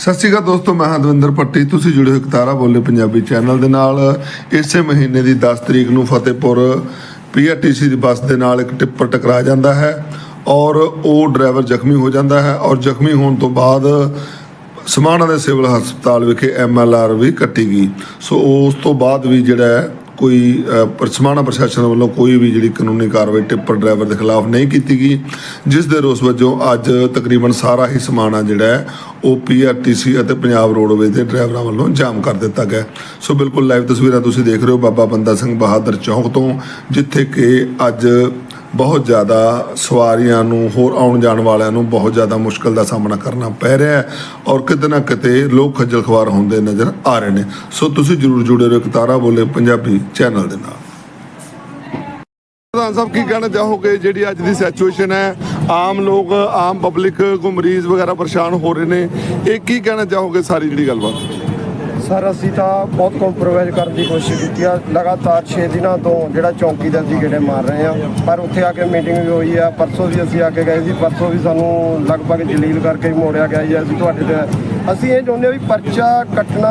ਸਤਿ ਸ਼੍ਰੀ ਅਕਾਲ ਦੋਸਤੋ, ਮੈਂ ਹਦਵਿੰਦਰ ਦਵਿੰਦਰ ਪੱਟੀ ਤੁਸੀਂ ਜੁੜੇ ਹੋ ਤਾਰਾ ਬੋਲੇ ਪੰਜਾਬੀ ਚੈਨਲ ਦੇ ਨਾਲ। ਇਸੇ ਮਹੀਨੇ ਦੀ 10 ਤਰੀਕ ਨੂੰ ਫਤਿਹਪੁਰ ਪੀਆਰਟੀਸੀ ਦੀ ਬੱਸ ਦੇ ਨਾਲ ਇੱਕ ਟਿੱਪਰ ਟਕਰਾ ਜਾਂਦਾ ਹੈ ਔਰ ਉਹ ਡਰਾਈਵਰ ਜ਼ਖਮੀ ਹੋ ਜਾਂਦਾ ਹੈ ਔਰ ਜ਼ਖਮੀ ਹੋਣ ਤੋਂ ਬਾਅਦ ਸਮਾਣਾ ਦੇ ਸਿਵਲ ਹਸਪਤਾਲ ਵਿਖੇ ਐਮਐਲਆਰ ਵੀ ਕੱਟੀ ਗਈ। ਸੋ ਉਸ ਤੋਂ ਬਾਅਦ ਵੀ ਜਿਹੜਾ ਕੋਈ ਸਮਾਣਾ ਪ੍ਰਸ਼ਾਸਨ ਵੱਲੋਂ ਕੋਈ ਵੀ ਜਿਹੜੀ ਕਾਨੂੰਨੀ ਕਾਰਵਾਈ ਟਿੱਪਰ ਡਰਾਈਵਰ ਦੇ ਖਿਲਾਫ ਨਹੀਂ ਕੀਤੀ ਗਈ, ਜਿਸ ਦੇ ਰੋਸ ਵਜੋਂ ਅੱਜ ਤਕਰੀਬਨ ਸਾਰਾ ਹੀ ਸਮਾਣਾ ਜਿਹੜਾ ਹੈ, ਉਹ ਪੀਆਰਟੀਸੀ ਅਤੇ ਪੰਜਾਬ ਰੋਡਵੇਜ਼ ਦੇ ਡਰਾਈਵਰਾਂ ਵੱਲੋਂ ਜਾਮ ਕਰ ਦਿੱਤਾ ਗਿਆ ਸੋ ਬਿਲਕੁਲ ਲਾਈਵ ਤਸਵੀਰਾਂ ਤੁਸੀਂ ਦੇਖ ਰਹੇ ਹੋ ਬਾਬਾ ਬੰਦਾ ਸਿੰਘ ਬਹਾਦਰ ਚੌਂਕ ਤੋਂ, ਜਿੱਥੇ ਕਿ ਅੱਜ ਬਹੁਤ ਜ਼ਿਆਦਾ ਸਵਾਰੀਆਂ ਨੂੰ ਹੋਰ ਆਉਣ ਜਾਣ ਵਾਲਿਆਂ ਨੂੰ ਬਹੁਤ ਜ਼ਿਆਦਾ ਮੁਸ਼ਕਲ ਦਾ ਸਾਹਮਣਾ ਕਰਨਾ ਪੈ ਰਿਹਾ ਹੈ ਔਰ ਕਿਤੇ ਨਾ ਕਿਤੇ ਲੋਕ ਖੱਜਲ ਖਵਾਰ ਹੁੰਦੇ ਨਜ਼ਰ ਆ ਰਹੇ ਨੇ। ਸੋ ਤੁਸੀਂ ਜਰੂਰ ਜੁੜੇ ਰਹੋ ਇੱਕ ਤਾਰਾ ਬੋਲੇ ਪੰਜਾਬੀ ਚੈਨਲ ਦੇ ਨਾਲ। ਪ੍ਰਧਾਨ ਸਾਹਿਬ, ਕੀ ਕਹਿਣਾ ਚਾਹੋਗੇ? ਜਿਹੜੀ ਅੱਜ ਦੀ ਸਿਚੁਏਸ਼ਨ ਹੈ, ਆਮ ਲੋਕ, ਆਮ ਪਬਲਿਕ ਕੋ ਮਰੀਜ਼ ਵਗੈਰਾ ਪਰੇਸ਼ਾਨ ਹੋ ਰਹੇ ਨੇ। ਇਹ ਕੀ ਕਹਿਣਾ ਚਾਹੋਗੇ ਸਾਰੀ ਜਿਹੜੀ ਗੱਲਬਾਤ? ਸਰ, ਅਸੀਂ ਤਾਂ ਬਹੁਤ ਕੰਪਰੋਮਾਈਜ਼ ਕਰਨ ਦੀ ਕੋਸ਼ਿਸ਼ ਕੀਤੀ ਆ। ਲਗਾਤਾਰ 6 ਦਿਨਾਂ ਤੋਂ ਜਿਹੜਾ ਚੌਂਕੀ ਦਾ ਅਸੀਂ ਗੇੜੇ ਮਾਰ ਰਹੇ ਆ। ਪਰ ਉੱਥੇ ਆ ਕੇ ਮੀਟਿੰਗ ਵੀ ਹੋਈ ਆ। ਪਰਸੋਂ ਵੀ ਅਸੀਂ ਆ ਕੇ ਗਏ ਸੀ। ਪਰਸੋਂ ਵੀ ਸਾਨੂੰ ਲਗਭਗ ਜਲੀਲ ਕਰਕੇ ਹੀ ਮੋੜਿਆ ਗਿਆ ਜੀ। ਅਸੀਂ ਤੁਹਾਡੇ ਤੇ ਅਸੀਂ ਇਹ ਚਾਹੁੰਦੇ ਹਾਂ ਵੀ ਪਰਚਾ ਕੱਟਣਾ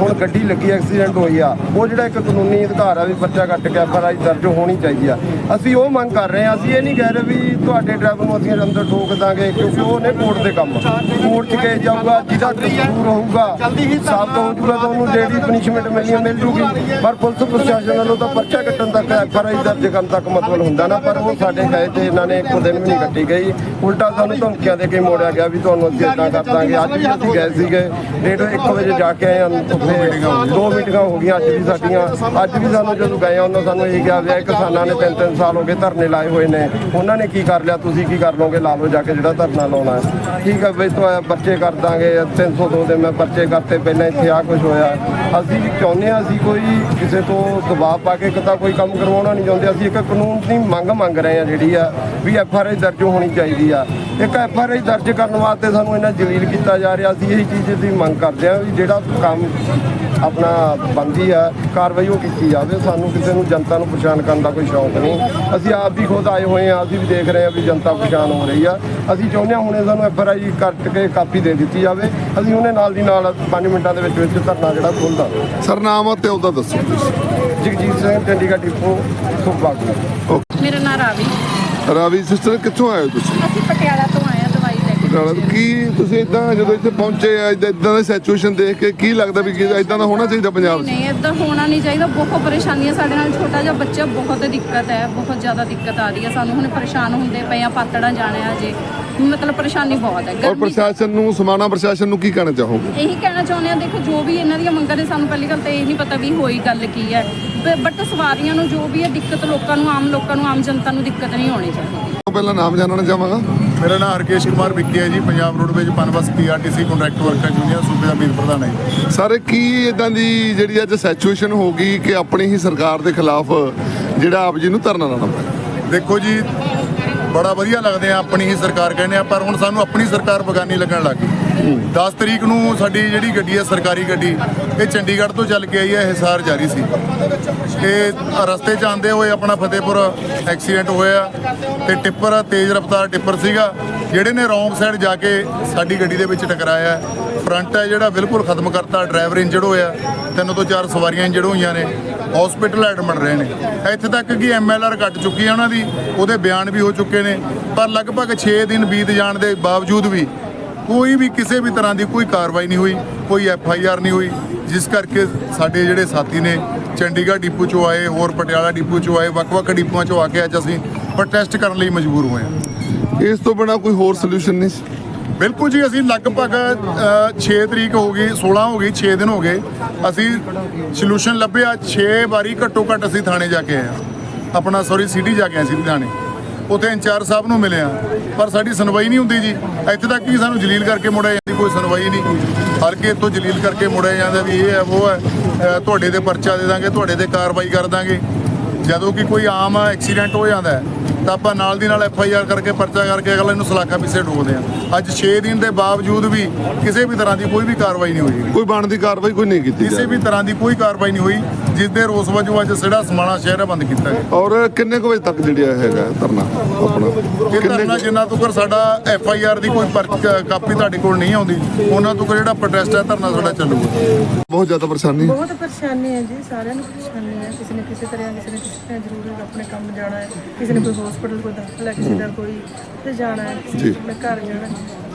ਹੁਣ ਗੱਡੀ ਲੱਗੀ ਐਕਸੀਡੈਂਟ ਹੋਈ ਆ। ਉਹ ਜਿਹੜਾ ਇੱਕ ਕਾਨੂੰਨੀ ਅਧਿਕਾਰ ਆ ਵੀ ਪਰਚਾ ਕੱਟ ਕੇ ਐਫਆਰਆਈ ਦਰਜ ਹੋਣੀ ਚਾਹੀਦੀ ਆ। ਅਸੀਂ ਉਹ ਮੰਗ ਕਰ ਰਹੇ ਆ ਅਸੀਂ ਇਹ ਨਹੀਂ ਕਹਿ ਰਹੇ ਵੀ ਤੁਹਾਡੇ ਡਰਾਈਵਰ ਨੂੰ ਅਸੀਂ ਅੰਦਰ ਠੋਕ ਦਾਂਗੇ, ਕਿਉਂਕਿ ਉਹ ਨੇ ਕੋਰਟ ਦੇ ਕੰਮ। ਕੋਰਟ 'ਚ ਕੇ ਜਾਊਗਾ, ਜਿਹਦਾ ਕਸੂਰ ਹੋਊਗਾ ਸਾਬਤ ਹੋ ਜੂਗਾ ਤਾਂ ਉਹਨੂੰ ਜਿਹੜੀ ਪਨਿਸ਼ਮੈਂਟ ਮਿਲਣੀ ਮਿਲ ਜੂਗੀ। ਪਰ ਪੁਲਿਸ ਪ੍ਰਸ਼ਾਸਨ ਵੱਲੋਂ ਤਾਂ ਪਰਚਾ ਕੱਟਣ ਤੱਕ ਐਫਆਰਆਈ ਦਰਜ ਕਰਨ ਤੱਕ ਮਤਲਬ ਹੁੰਦਾ ਨਾ, ਪਰ ਉਹ ਸਾਡੇ ਗਏ ਤੇ ਇਹਨਾਂ ਨੇ ਇੱਕ ਦਿਨ ਵੀ ਨਹੀਂ ਕੱਟੀ ਗਈ। ਉਲਟਾ ਸਾਨੂੰ ਧਮਕੀਆਂ ਦੇ ਕੇ ਮੋੜਿਆ ਗਿਆ ਵੀ ਤੁਹਾਨੂੰ ਅਸੀਂ ਇਦਾਂ ਕਰ ਦਾਂਗੇ, ਅੱਜ ਅਸੀਂ ਗਏ ਸੀਗੇ। ਡੇਢ 1 ਵਜੇ ਜਾ ਕੇ ਆਏ ਹਾਂ। ਉੱਥੇ ਦੋ ਮੀਟਿੰਗਾਂ ਹੋ ਗਈਆਂ, ਅੱਜ ਵੀ ਸਾਡੀਆਂ। ਅੱਜ ਵੀ ਸਾਨੂੰ ਜਦੋਂ ਗਏ ਆ ਉਹਨਾਂ ਸਾਨੂੰ ਇਹ ਕਿਹਾ ਵੀ ਕਿਸਾਨਾਂ ਨੇ ਤਿੰਨ ਤਿੰਨ ਸਾਲ ਹੋ ਗਏ ਧਰਨੇ ਲਾਏ ਹੋਏ ਨੇ। ਉਹਨਾਂ ਨੇ ਕੀ ਕਰ ਲਿਆ, ਤੁਸੀਂ ਕੀ ਕਰ ਲਓਗੇ? ਲਾ ਲਓ ਜਾ ਕੇ ਜਿਹੜਾ ਧਰਨਾ ਲਾਉਣਾ ਠੀਕ ਹੈ ਬਈ ਤੋਂ ਪਰਚੇ ਕਰ ਦਾਂਗੇ 302 ਦੇ ਮੈਂ ਪਰਚੇ ਕਰਤੇ, ਪਹਿਲਾਂ ਇੱਥੇ ਆ ਕੁਝ ਹੋਇਆ। ਅਸੀਂ ਚਾਹੁੰਦੇ ਹਾਂ, ਅਸੀਂ ਕੋਈ ਕਿਸੇ ਤੋਂ ਦਬਾਅ ਪਾ ਕੇ ਕਿਤਾ ਕੋਈ ਕੰਮ ਕਰਵਾਉਣਾ ਨਹੀਂ ਚਾਹੁੰਦੇ। ਅਸੀਂ ਇੱਕ ਕਾਨੂੰਨ ਦੀ ਮੰਗ ਮੰਗ ਰਹੇ ਹਾਂ ਜਿਹੜੀ ਆ, ਵੀ ਐਫ ਆਰ ਆਈ ਦਰਜ ਹੋਣੀ ਚਾਹੀਦੀ ਆ। ਇੱਕ ਐਫ ਆਰ ਆਈ ਦਰਜ ਕਰਨ ਵਾਸਤੇ ਸਾਨੂੰ ਇਹਨਾਂ ਜਲੀਲ ਕੀਤਾ ਜਾ ਰਿਹਾ। ਅਸੀਂ ਇਹੀ ਚੀਜ਼ ਦੀ ਮੰਗ ਕਰਦੇ ਹਾਂ ਵੀ ਜਿਹੜਾ ਕੰਮ ਆਪਣਾ ਬੰਦੀ ਆ ਕਾਰਵਾਈ ਉਹ ਕੀਤੀ ਜਾਵੇ। ਸਾਨੂੰ ਕਿਸੇ ਨੂੰ ਜਨਤਾ ਨੂੰ ਪਛਾਣ ਕਰਨ ਦਾ ਕੋਈ ਸ਼ੌਂਕ ਨਹੀਂ। ਅਸੀਂ ਆਪ ਵੀ ਖੁਦ ਆਏ ਹੋਏ ਆ ਅਸੀਂ ਵੀ ਦੇਖ ਰਹੇ ਆ ਵੀ ਜਨਤਾ ਪਛਾਣ ਹੋ ਰਹੀ ਆ। ਅਸੀਂ ਚਾਹੁੰਦੇ ਹਾਂ ਹੁਣੇ ਸਾਨੂੰ ਐਫ ਆਰ ਆਈ ਕੱਟ ਕੇ ਕਾਪੀ ਦੇ ਦਿੱਤੀ ਜਾਵੇ। ਅਸੀਂ ਹੁਣੇ ਨਾਲ ਦੀ ਨਾਲ 5 ਮਿੰਟਾਂ ਦੇ ਵਿੱਚ ਵਿੱਚ ਧਰਨਾ ਜਿਹੜਾ ਖੋਲ੍ਹਦਾ। ਸਰ ਨਾਮ ਅਤੇ ਉਹਦਾ ਦੱਸੋ। ਤੁਸੀਂ ਜਗਜੀਤ ਸਿੰਘ ਚੰਡੀਗੜ੍ਹ ਡਿਪੂ ਸੁਖਬਾਗ ਮੇਰਾ ਨਾਂ ਰਾਵੀ। ਰਾਵੀ ਸਿਸਟਰ ਕਿੱਥੋਂ ਆਏ ਹੋ ਤੁਸੀਂ? ਅਸੀਂ ਪਟਿਆਲਾ ਤੋਂ ਆ ਨਾਲ। ਕੀ ਤੁਸੀਂ ਇਦਾਂ ਜਦੋਂ ਇੱਥੇ ਪਹੁੰਚੇ ਆ ਇਦਾਂ ਦੀ ਸਿਚੁਏਸ਼ਨ ਦੇਖ ਕੇ ਕੀ ਲੱਗਦਾ ਵੀ ਇਦਾਂ ਦਾ ਹੋਣਾ ਚਾਹੀਦਾ ਪੰਜਾਬ 'ਚ? ਨਹੀਂ ਇਦਾਂ ਹੋਣਾ ਨਹੀਂ ਚਾਹੀਦਾ। ਬਹੁਤ ਪਰੇਸ਼ਾਨੀਆਂ ਸਾਡੇ ਨਾਲ ਛੋਟਾ ਜਿਹਾ ਬੱਚਾ ਬਹੁਤ ਦਿੱਕਤ ਹੈ ਬਹੁਤ ਜ਼ਿਆਦਾ ਦਿੱਕਤ ਆ ਰਹੀ ਹੈ। ਸਾਨੂੰ ਹੁਣ ਪਰੇਸ਼ਾਨ ਹੁੰਦੇ ਪਏ ਆ ਪਾਤੜਾ ਜਾਣਾ ਹੈ ਜੇ ਮਤਲਬ ਪਰੇਸ਼ਾਨੀ ਬਹੁਤ ਹੈ। ਔਰ ਗਰਮੀ ਪ੍ਰਸ਼ਾਸਨ ਨੂੰ ਸਮਾਣਾ ਪ੍ਰਸ਼ਾਸਨ ਨੂੰ ਕੀ ਕਹਿਣਾ ਚਾਹੋਗੇ? ਇਹੀ ਕਹਿਣਾ ਚਾਹੁੰਦੇ ਆ ਦੇਖੋ ਜੋ ਵੀ ਇਹਨਾਂ ਦੀਆਂ ਮੰਗਾਂ ਨੇ ਸਾਨੂੰ ਪਹਿਲੀ ਗੱਲ ਤਾਂ ਇਹ ਨਹੀਂ ਪਤਾ ਵੀ ਹੋਈ ਗੱਲ ਕੀ ਹੈ। ਬਟ ਸਵਾਰੀਆਂ ਨੂੰ ਜੋ ਵੀ ਹੈ ਦਿੱਕਤ ਲੋਕਾਂ ਨੂੰ ਆਮ ਲੋਕਾਂ ਨੂੰ ਆਮ ਜਨਤਾ ਨੂੰ ਦਿੱਕਤ ਨਹੀਂ ਹੋਣੀ ਚਾਹੀਦੀ। ਪਹਿਲਾਂ ਨਾਮ ਜਾਣਨਾ ਚਾਹਾਂਗਾ। ਮੇਰਾ ਨਾਮ ਹਰਕੇਸ਼ ਕੁਮਾਰ ਵਿੱਕੀ ਹੈ ਜੀ Punjab roadways Punbus PRTC contract worker union ਸੂਬੇ ਦਾ ਮੀਤ ਪ੍ਰਧਾਨ ਹੈ। ਸਰ ਕੀ ਇਦਾਂ ਦੀ ਜਿਹੜੀ ਅੱਜ ਸਿਚੁਏਸ਼ਨ ਹੋ ਗਈ ਕਿ ਆਪਣੀ ਹੀ ਸਰਕਾਰ ਦੇ ਖਿਲਾਫ ਜਿਹੜਾ ਆਪ ਜੀ ਨੂੰ ਧਰਨਾ ਲਾਉਣਾ ਪਿਆ ਦੇਖੋ ਜੀ ਬੜਾ ਵਧੀਆ ਲੱਗਦੇ ਆ, ਆਪਣੀ ਹੀ ਸਰਕਾਰ ਕਹਿੰਦੇ ਆ, ਪਰ ਹੁਣ ਸਾਨੂੰ ਆਪਣੀ ਸਰਕਾਰ ਬਗਾਨੀ ਲੱਗਣ ਲੱਗ ਗਈ। 10 ਤਰੀਕ ਨੂੰ ਸਾਡੀ ਜਿਹੜੀ ਗੱਡੀ ਹੈ ਸਰਕਾਰੀ ਗੱਡੀ, ਇਹ ਚੰਡੀਗੜ੍ਹ ਤੋਂ ਚੱਲ ਕੇ ਆਈ ਹੈ ਹਿਸਾਰ ਜਾਰੀ ਸੀ। ਇਹ ਰਸਤੇ 'ਚ ਆਉਂਦੇ ਹੋਏ ਆਪਣਾ ਫਤਿਹਪੁਰ ਐਕਸੀਡੈਂਟ ਹੋਇਆ, ਤੇ ਟਿੱਪਰ, ਤੇਜ਼ ਰਫ਼ਤਾਰ ਟਿੱਪਰ ਸੀਗਾ। ਜਿਹੜੇ ਨੇ ਰੌਂਗ ਸਾਈਡ ਜਾ ਕੇ ਸਾਡੀ ਗੱਡੀ ਦੇ ਵਿੱਚ ਟਕਰਾਇਆ, ਫਰੰਟ ਹੈ ਜਿਹੜਾ ਬਿਲਕੁਲ ਖਤਮ ਕਰਤਾ, ਡਰਾਈਵਰ ਇੰਜਰਡ ਹੋਇਆ, ਤਿੰਨ ਤੋਂ ਚਾਰ ਸਵਾਰੀਆਂ ਇੰਜਰਡ ਹੋਈਆਂ ਨੇ। ਹਸਪੀਟਲ ਐਡਮਿਟ ਰਹੇ ਨੇ। ਇੱਥੇ ਤੱਕ ਕਿ ਐਮਐਲਆਰ ਕੱਟ ਚੁੱਕੀ ਹੈ ਉਹਨਾਂ ਦੀ, ਉਹਦੇ ਬਿਆਨ ਵੀ ਹੋ ਚੁੱਕੇ ਨੇ। ਪਰ ਲਗਭਗ 6 ਦਿਨ ਬੀਤ ਜਾਣ ਦੇ ਬਾਵਜੂਦ ਵੀ ਕੋਈ ਵੀ ਕਿਸੇ ਵੀ ਤਰ੍ਹਾਂ ਦੀ ਕੋਈ ਕਾਰਵਾਈ ਨਹੀਂ ਹੋਈ, ਕੋਈ ਐਫ ਆਈ ਆਰ ਨਹੀਂ ਹੋਈ, ਜਿਸ ਕਰਕੇ ਸਾਡੇ ਜਿਹੜੇ ਸਾਥੀ ਨੇ, ਚੰਡੀਗੜ੍ਹ ਡਿਪੂ ਚੋਂ ਆਏ, ਹੋਰ ਪਟਿਆਲਾ ਡਿਪੂ ਚੋਂ ਆਏ, ਵੱਖ-ਵੱਖ ਡਿਪੂਆਂ ਚੋਂ ਆ ਕੇ ਅੱਜ ਅਸੀਂ ਪ੍ਰੋਟੈਸਟ ਕਰਨ ਲਈ ਮਜਬੂਰ ਹੋਏ ਹਾਂ। ਇਸ ਤੋਂ ਬਿਨਾ ਕੋਈ ਹੋਰ ਸੋਲੂਸ਼ਨ ਨਹੀਂ। ਸੀ? ਬਿਲਕੁਲ ਜੀ ਅਸੀਂ ਲਗਭਗ ਅ, 6 ਤਰੀਕ ਹੋ ਗਈ 16 ਹੋ ਗਈ 6 ਦਿਨ ਹੋ ਗਏ। ਅਸੀਂ ਸੋਲੂਸ਼ਨ ਲੱਭਿਆ 6 ਵਾਰੀ ਘੱਟੋ ਘੱਟ ਅਸੀਂ ਥਾਣੇ ਜਾ ਕੇ ਆਏ ਹਾਂ। ਆਪਣਾ ਸੌਰੀ ਸਿਟੀ ਜਾ ਕੇ ਆਏ ਸੀ ਥਾਣੇ। ਉੱਥੇ ਇੰਚਾਰਜ ਸਾਹਿਬ ਨੂੰ ਮਿਲਿਆ ਪਰ ਸਾਡੀ ਸੁਣਵਾਈ ਨਹੀਂ ਹੁੰਦੀ ਜੀ। ਇੱਥੇ ਤੱਕ ਕਿ ਸਾਨੂੰ ਜਲੀਲ ਕਰਕੇ ਮੁੜਿਆ ਜਾਂਦੀ ਕੋਈ ਸੁਣਵਾਈ ਨਹੀਂ। ਹਲਕੇ ਇੱਥੋਂ ਜਲੀਲ ਕਰਕੇ ਮੁੜਿਆ ਜਾਂਦਾ ਵੀ ਇਹ ਹੈ ਉਹ ਹੈ ਤੁਹਾਡੇ ਤੇ ਪਰਚਾ ਦੇ ਦਾਂਗੇ ਤੁਹਾਡੇ ਤੇ ਕਾਰਵਾਈ ਕਰ ਦਾਂਗੇ। ਜਦੋਂ ਕਿ ਕੋਈ ਆਮ ਐਕਸੀਡੈਂਟ ਹੋ ਜਾਂਦਾ ਹੈ ਤਾਂ ਆਪਾਂ ਨਾਲ ਦੀ ਨਾਲ ਐਫ ਆਈ ਆਰ ਕਰਕੇ ਪਰਚਾ ਕਰਕੇ ਅਗਲੇ ਨੂੰ ਸਲਾਖਾ ਪਿੱਛੇ ਠੋਕਦੇ ਆ ਅੱਜ 6 ਦਿਨ ਦੇ ਬਾਵਜੂਦ ਵੀ ਕਿਸੇ ਵੀ ਤਰ੍ਹਾਂ ਦੀ ਕੋਈ ਵੀ ਕਾਰਵਾਈ ਨਹੀਂ ਹੋਈ। ਕੋਈ ਬਣਦੀ ਕਾਰਵਾਈ ਕੋਈ ਨਹੀਂ ਕੀਤੀ ਕਿਸੇ। ਵੀ ਤਰ੍ਹਾਂ ਦੀ ਕੋਈ ਕਾਰਵਾਈ ਨਹੀਂ ਹੋਈ। ਜਿਸ ਦੇ ਰੋਸ ਵਜੋਂ ਅੱਜ ਸਿਹੜਾ ਸਮਾਣਾ ਸ਼ਹਿਰ ਬੰਦ ਕੀਤਾ ਗਿਆ। ਔਰ ਕਿੰਨੇ ਕੁ ਵਜੇ ਤੱਕ ਜਿਹੜਾ ਹੈਗਾ ਧਰਨਾ ਆਪਣਾ? ਇਹ ਕਿੰਨੇ ਧਰਨਾ ਜਿੰਨਾ ਤੱਕ ਸਾਡਾ ਐਫ ਆਈ ਆਰ ਦੀ ਕੋਈ ਪਰਚ ਕਾਪੀ ਤੁਹਾਡੇ ਕੋਲ ਨਹੀਂ ਆਉਂਦੀ ਉਹਨਾਂ ਤੋਂ ਜਿਹੜਾ ਪ੍ਰੋਟੈਸਟ ਹੈ ਧਰਨਾ ਸਾਡਾ ਚੱਲੂਗਾ। ਬਹੁਤ ਜ਼ਿਆਦਾ ਪਰੇਸ਼ਾਨੀ। ਬਹੁਤ ਪਰੇਸ਼ਾਨੀ ਹੈ ਜੀ ਸਾਰਿਆਂ ਨੂੰ ਪਰੇਸ਼ਾਨੀ ਹੈ। ਕਿਸੇ ਨੇ ਕਿਸੇ ਤਰ੍ਹਾਂ ਕਿਸੇ ਨੇ ਕਿਸੇ ਤਰ੍ਹਾਂ ਜ਼ਰੂਰ ਆਪਣੇ ਕੰਮ ਜਾਣਾ ਹੈ। ਕਿਸੇ ਨੇ ਕੋਈ ਹਸਪੀਟਲ ਕੋਈ ਦਾਖਲ ਹੈ ਕਿਸੇ ਦਾ ਕੋਈ ਤੇ ਜਾਣਾ ਹੈ। ਕਿਸੇ ਜੀ। ਨੇ ਘਰ ਜਾਣਾ ਹੈ।